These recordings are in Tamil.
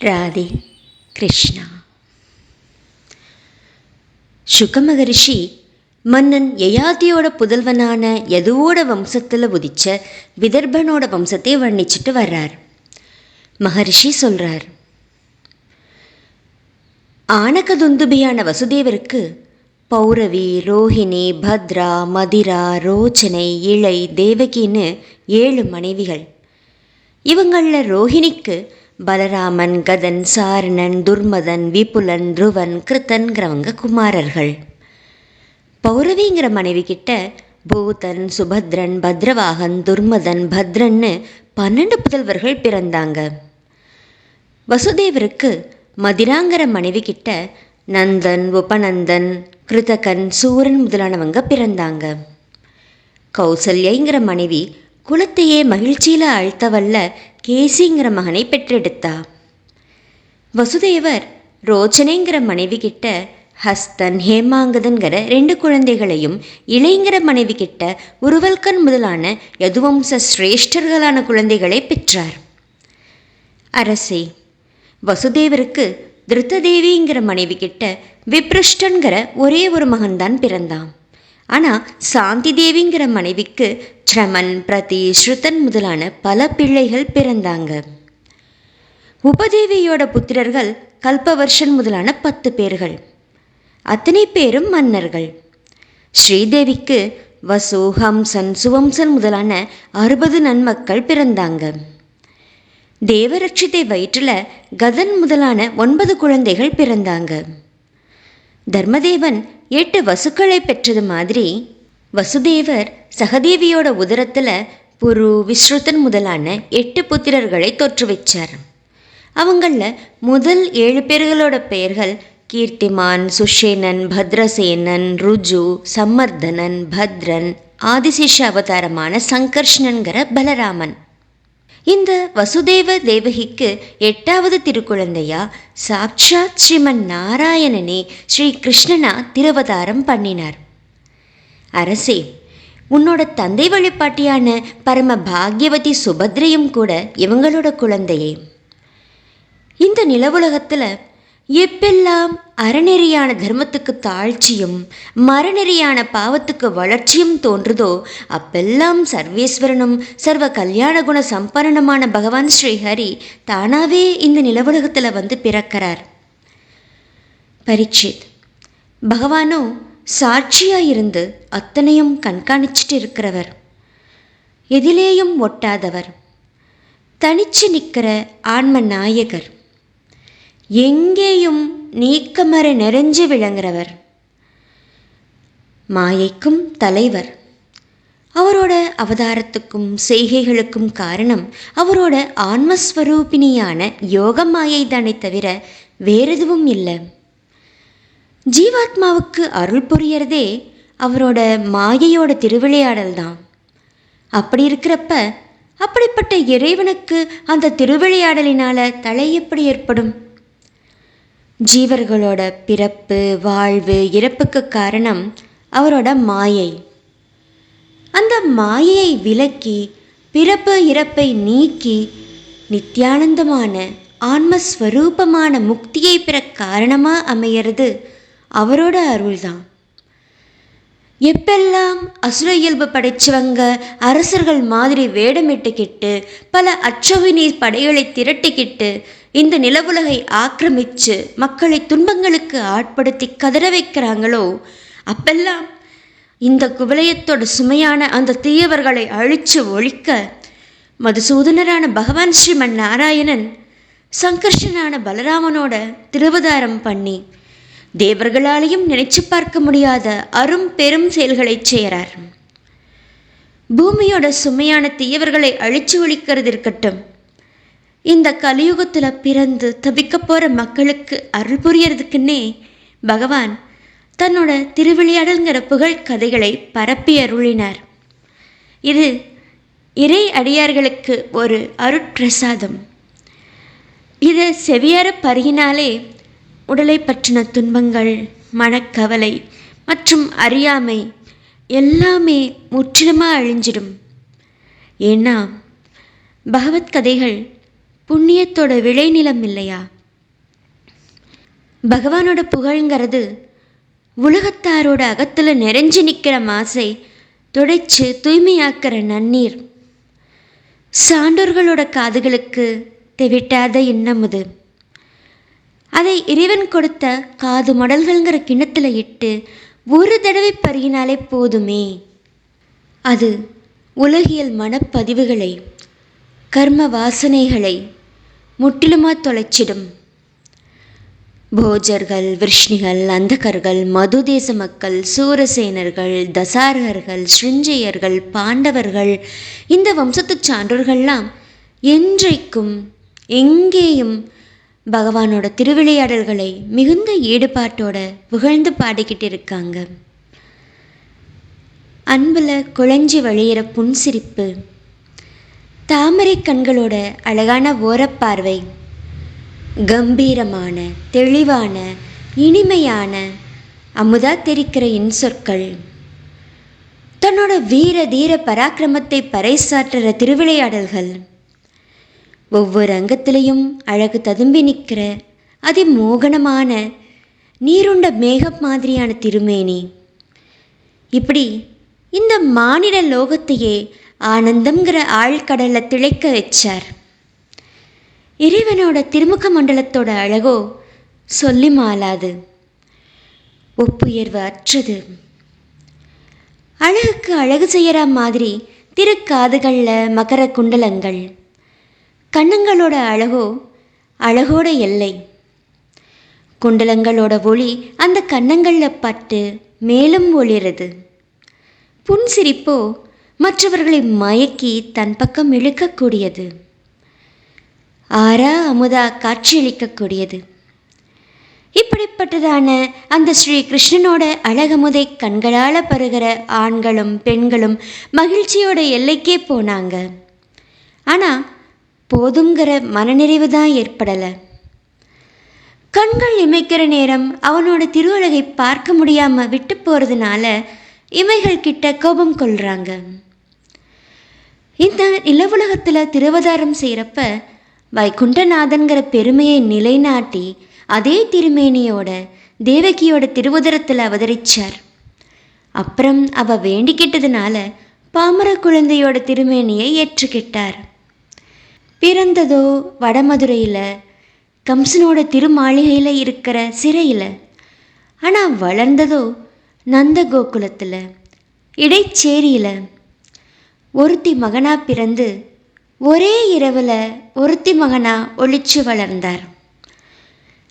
ராதே கிருஷ்ணா. சுக மகரிஷி மன்னன் யயாதியோட புதல்வனான எதுவோட வம்சத்தில் உதிச்ச விதர்பனோட வம்சத்தை வர்ணிச்சிட்டு வர்றார். மகரிஷி சொல்றார் ஆனகதுந்துபியான வசுதேவருக்கு பௌரவி ரோஹிணி பத்ரா மதிரா ரோச்சனை இளை தேவகின்னு ஏழு மனைவிகள். இவங்களில் ரோஹிணிக்கு பலராமன் கதன் சாரணன் துர்மதன் விபுலன் துருவன் கிருத்தன்கிறவங்க குமாரர்கள். பௌரவிங்கிற மனைவி கிட்ட பூதன் சுபத்ரன் பத்ரவாகன் துர்மதன் பத்ரன்னு பன்னெண்டு புதல்வர்கள் பிறந்தாங்க. வசுதேவருக்கு மதிராங்கிற மனைவி கிட்ட நந்தன் உபநந்தன் கிருதகன் சூரன் முதலானவங்க பிறந்தாங்க. கௌசல்யங்கிற மனைவி குலத்தையே மகிழ்ச்சியில் அழுத்தவல்ல கேசிங்கிற மகனை பெற்றெடுத்தா? வசுதேவர் ரோச்சனைங்கிற மனைவி கிட்ட ஹஸ்தன் ஹேமாங்கதன்கிற ரெண்டு குழந்தைகளையும் இளைங்கிற மனைவி கிட்ட உருவல்கன் முதலான யதுவம்ச சிரேஷ்டர்களான குழந்தைகளை பெற்றார். அரசே வசுதேவருக்கு திருத்ததேவிங்கிற மனைவி கிட்ட விப்ருஷ்டன்கிற ஒரே ஒரு மகன்தான் பிறந்தான். ஆனால் சாந்தி தேவிங்கிற மனைவிக்கு ஸ்ரமன் பிரதி ஸ்ருதன் முதலான பல பிள்ளைகள் பிறந்தாங்க. உபதேவியோட புத்திரர்கள் கல்பவர்ஷன் முதலான பத்து பேர்கள். அத்தனை பேரும் மன்னர்கள். ஸ்ரீதேவிக்கு வசு ஹம்சன் சுவம்சன் முதலான அறுபது நன்மக்கள் பிறந்தாங்க. தேவரட்சிதை வயிற்றில் கதன் முதலான ஒன்பது குழந்தைகள் பிறந்தாங்க. தர்மதேவன் எட்டு வசுக்களை பெற்றது மாதிரி வசுதேவர் சகதேவியோட உதரத்தில் புரு விஸ்ருதன் முதலான எட்டு புத்திரர்களை தோற்றுவிச்சார் அவங்களில் முதல் ஏழு பேர்களோட பெயர்கள் கீர்த்திமான் சுஷேனன் பத்ரசேனன் ருஜு சம்மர்தனன் பத்ரன் ஆதிசேஷ அவதாரமான சங்கர்ஷ்ணன்கிற பலராமன். இந்த வசுதேவ தேவகிக்கு எட்டாவது திருக்குழந்தையா? சாட்சாத் ஸ்ரீமன் நாராயணனே ஸ்ரீ கிருஷ்ணனா திருவதாரம் பண்ணினார். அரசே உன்னோட தந்தை வழிபாட்டியான பரம பாக்யவதி சுபத்ரையும் கூட இவங்களோட குழந்தையே. இந்த நிலவுலகத்தில் எப்பெல்லாம் அறநெறியான தர்மத்துக்கு தாழ்ச்சியும் மரநெறியான பாவத்துக்கு வளர்ச்சியும் தோன்றுதோ அப்பெல்லாம் சர்வேஸ்வரனும் சர்வ கல்யாண குண சம்பரணமான பகவான் ஸ்ரீஹரி தானாவே இந்த நிலவுலகத்தில் வந்து பிறக்கிறார். பரீட்சித் பகவானோ சாட்சியாக இருந்து அத்தனையும் கண்காணிச்சிட்டு இருக்கிறவர். எதிலேயும் ஒட்டாதவர். தனிச்சு நிற்கிற ஆன்ம நாயகர். எங்கேயும் நீக்கமர நிறைஞ்சு விளங்குறவர். மாயைக்கும் தலைவர். அவரோட அவதாரத்துக்கும் செய்கைகளுக்கும் காரணம் அவரோட ஆன்மஸ்வரூபிணியான யோக மாயை தானே தவிர வேறெதுவும் இல்லை. ஜீவாத்மாவுக்கு அருள் புரியறதே அவரோட மாயையோட திருவிளையாடல் தான். அப்படி இருக்கிறப்ப அப்படிப்பட்ட இறைவனுக்கு அந்த திருவிளையாடலினால தலை எப்படி ஏற்படும்? ஜீவர்களோட பிறப்பு வாழ்வு இறப்புக்கு காரணம் அவரோட மாயை. அந்த மாயையை விலக்கி பிறப்பு இறப்பை நீக்கி நித்யானந்தமான ஆன்மஸ்வரூபமான முக்தியை பெற காரணமாக அமையிறது அவரோட அருள்தான். எப்பெல்லாம் அசுர இயல்பு படைச்சவங்க அரசர்கள் மாதிரி வேடமிட்டுக்கிட்டு பல அச்சவினி படைகளை திரட்டிக்கிட்டு இந்த நிலவுலகை ஆக்கிரமித்து மக்களை துன்பங்களுக்கு ஆட்படுத்தி கதற வைக்கிறாங்களோ? அப்பெல்லாம் இந்த குவலயத்தோட சுமையான அந்த தீயவர்களை அழித்து ஒழிக்க மதுசூதனரான பகவான் ஸ்ரீமன் நாராயணன் சங்கர்ஷனான பலராமனோட திருவதாரம் பண்ணி தேவர்களாலேயும் நினைச்சு பார்க்க முடியாத அரும் பெரும் செயல்களை செய்கிறார். பூமியோட சுமையான தீயவர்களை அழிச்சு ஒழிக்கிறது இருக்கட்டும் இந்த கலியுகத்தில் பிறந்து தவிக்க போகிற மக்களுக்கு அருள் புரியறதுக்குன்னே பகவான் தன்னோட திருவிளையாடல்ங்கிற புகழ் கதைகளை பரப்பி அருளினார். இது இறை அடியார்களுக்கு ஒரு அருட்பிரசாதம். இதை செவியார பருகினாலே உடலை பற்றின துன்பங்கள் மனக்கவலை மற்றும் அறியாமை எல்லாமே முற்றிலுமாக அழிஞ்சிடும். ஏன்னா பகவத் கதைகள் புண்ணியத்தோட விளைநிலம் இல்லையா? பகவானோட புகழ்ங்கிறது உலகத்தாரோட அகத்தில் நிறைஞ்சு நிற்கிற மாசை துடைச்சு தூய்மையாக்கிற நன்னீர். சான்றோர்களோட காதுகளுக்கு தெவிட்டாத இன்னமுது அதை இறைவன் கொடுத்த காது மடல்கள்ங்கிற கிண்ணத்தில் இட்டு ஒரு தடவை பருகினாலே போதுமே. அது உலகியல் மனப்பதிவுகளை கர்ம வாசனைகளை முற்றிலுமாக தொலைச்சிடும். போஜர்கள் விஷ்ணிகள் அந்தகர்கள் மதுதேச மக்கள் சூரசேனர்கள் தசாரகர்கள் ஸ்ருஞ்சயர்கள் பாண்டவர்கள் இந்த வம்சத்து சான்றோர்கள்லாம் என்றைக்கும் எங்கேயும் பகவானோட திருவிளையாடல்களை மிகுந்த ஈடுபாட்டோட புகழ்ந்து பாடிக்கிட்டு இருக்காங்க அன்பில் குழஞ்சி வழியிற புன்சிரிப்பு தாமரை கண்களோட அழகான ஓரப்பார்வை கம்பீரமான தெளிவான இனிமையான அமுதா தெரிக்கிற இன்சொற்கள். தன்னோட வீர தீர பராக்கிரமத்தை பறைசாற்றுற திருவிளையாடல்கள். ஒவ்வொரு அங்கத்திலையும் அழகு ததும்பி நிற்கிற அதிமோகனமான நீருண்ட மேகம் மாதிரியான திருமேனி. இப்படி இந்த மானிட லோகத்தையே ஆனந்தம்ங்கிற ஆழ்கடலை திளைக்க வச்சார். இறைவனோட திருமுக மண்டலத்தோட அழகோ சொல்லி மாலாது ஒப்புயர்வு அற்றது. அழகுக்கு அழகு செய்யற மாதிரி திருக்காதுகளில் மகர குண்டலங்கள். கண்ணங்களோட அழகோ அழகோட எல்லை. குண்டலங்களோட ஒளி அந்த கன்னங்களில் பட்டு மேலும் ஒளிருது. புன்சிரிப்போ மற்றவர்களை மயக்கி தன் பக்கம் இழுக்கக்கூடியது. ஆறா அமுதா காட்சியளிக்கக்கூடியது. இப்படிப்பட்டதான அந்த ஸ்ரீ கிருஷ்ணனோட அழகமுதை கண்களால் பருகிற ஆண்களும் பெண்களும் மகிழ்ச்சியோட எல்லைக்கே போனாங்க. ஆனால் போதுங்கிற மனநிறைவு தான் ஏற்படலை. கண்கள் இமைக்கிற நேரம் அவனோட திருவழகை பார்க்க முடியாமல் விட்டு போகிறதுனால இமைகள் கிட்ட கோபம் கொள்கிறாங்க இந்த நிலவுலகத்தில் திருவதாரம் செய்கிறப்ப வைகுண்டநாதன்கிற பெருமையை நிலைநாட்டி அதே திருமேனியோட தேவகியோட திருவுதரத்தில் அவதரிச்சார். அப்புறம் அவ வேண்டிக்கிட்டதுனால பாமர குழந்தையோட திருமேனியை ஏற்றுக்கிட்டார். பிறந்ததோ வடமதுரையில் கம்சனோட திருமாளிகையில் இருக்கிற சிறையில் ஆனால் வளர்ந்ததோ நந்த கோகுலத்தில் இடைச்சேரியில். ஒருத்தி மகனாக பிறந்து ஒரே இரவில் ஒருத்தி மகனாக ஒழிச்சு வளர்ந்தார்.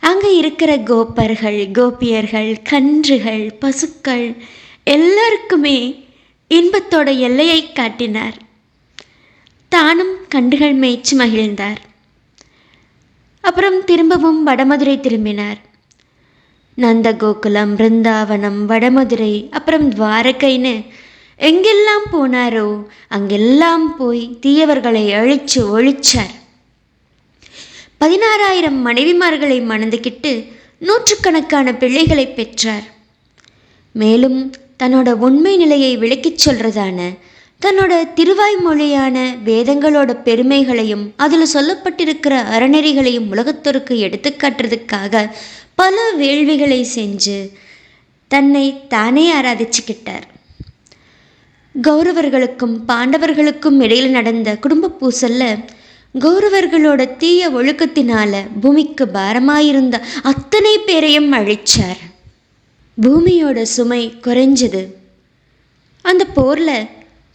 அங்கே இருக்கிற கோப்பர்கள் கோபியர்கள் கன்றுகள் பசுக்கள் எல்லாருக்குமே இன்பத்தோட எல்லையை காட்டினார். தானும் கண்டுகள் மேய்ச்சி மகிழ்ந்தார். அப்புறம் திரும்பவும் வடமதுரை திரும்பினார். நந்த கோகுலம் பிருந்தாவனம் வடமதுரை அப்புறம் துவாரகைன்னு எங்கெல்லாம் போனாரோ அங்கெல்லாம் போய் தீயவர்களை அழிச்சு ஒழிச்சார். பதினாறாயிரம் மனைவிமார்களை மணந்துக்கிட்டு நூற்றுக்கணக்கான பிள்ளைகளை பெற்றார். மேலும் தன்னோட உண்மை நிலையை விளக்கிச் சொல்றதான தன்னோட திருவாய்மொழியான வேதங்களோட பெருமைகளையும் அதில் சொல்லப்பட்டிருக்கிற அறநெறிகளையும் உலகத்தோருக்கு எடுத்துக்காட்டுறதுக்காக பல வேள்விகளை செஞ்சு தன்னை தானே ஆராதிச்சுக்கிட்டார். கௌரவர்களுக்கும் பாண்டவர்களுக்கும் இடையில் நடந்த குடும்ப பூசல்ல கௌரவர்களோட தீய ஒழுக்கத்தினால பூமிக்கு பாரமாயிருந்த அத்தனை பேரையும் அழிச்சார். பூமியோட சுமை குறைஞ்சது. அந்த போரில்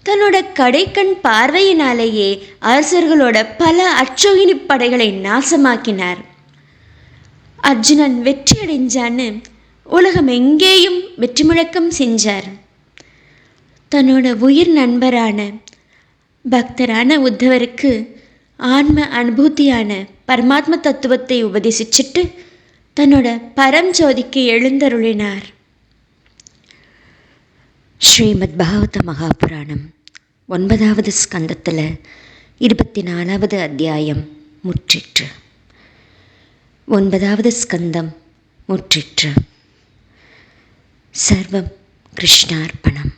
தன்னோட கடைக்கண் பார்வையினாலேயே அரசர்களோட பல அச்சோகினி படைகளை நாசமாக்கினார். அர்ஜுனன் வெற்றி அடைஞ்சான்னு உலகம் எங்கேயும் வெற்றி முழக்கம் செஞ்சார். தன்னோட உயிர் நண்பரான பக்தரான உத்தவருக்கு ஆன்ம அனுபூதியான பரமாத்ம தத்துவத்தை உபதேசிச்சுட்டு தன்னோட பரஞ்சோதிக்கு எழுந்தருளினார். ஸ்ரீமத் பாகவத மகாபுராணம் ஒன்பதாவது ஸ்கந்தத்தில் இருபத்தி நாலாவது அத்தியாயம் முற்றிற்று. ஒன்பதாவது ஸ்கந்தம் முற்றிற்று. சர்வம் கிருஷ்ணார்ப்பணம்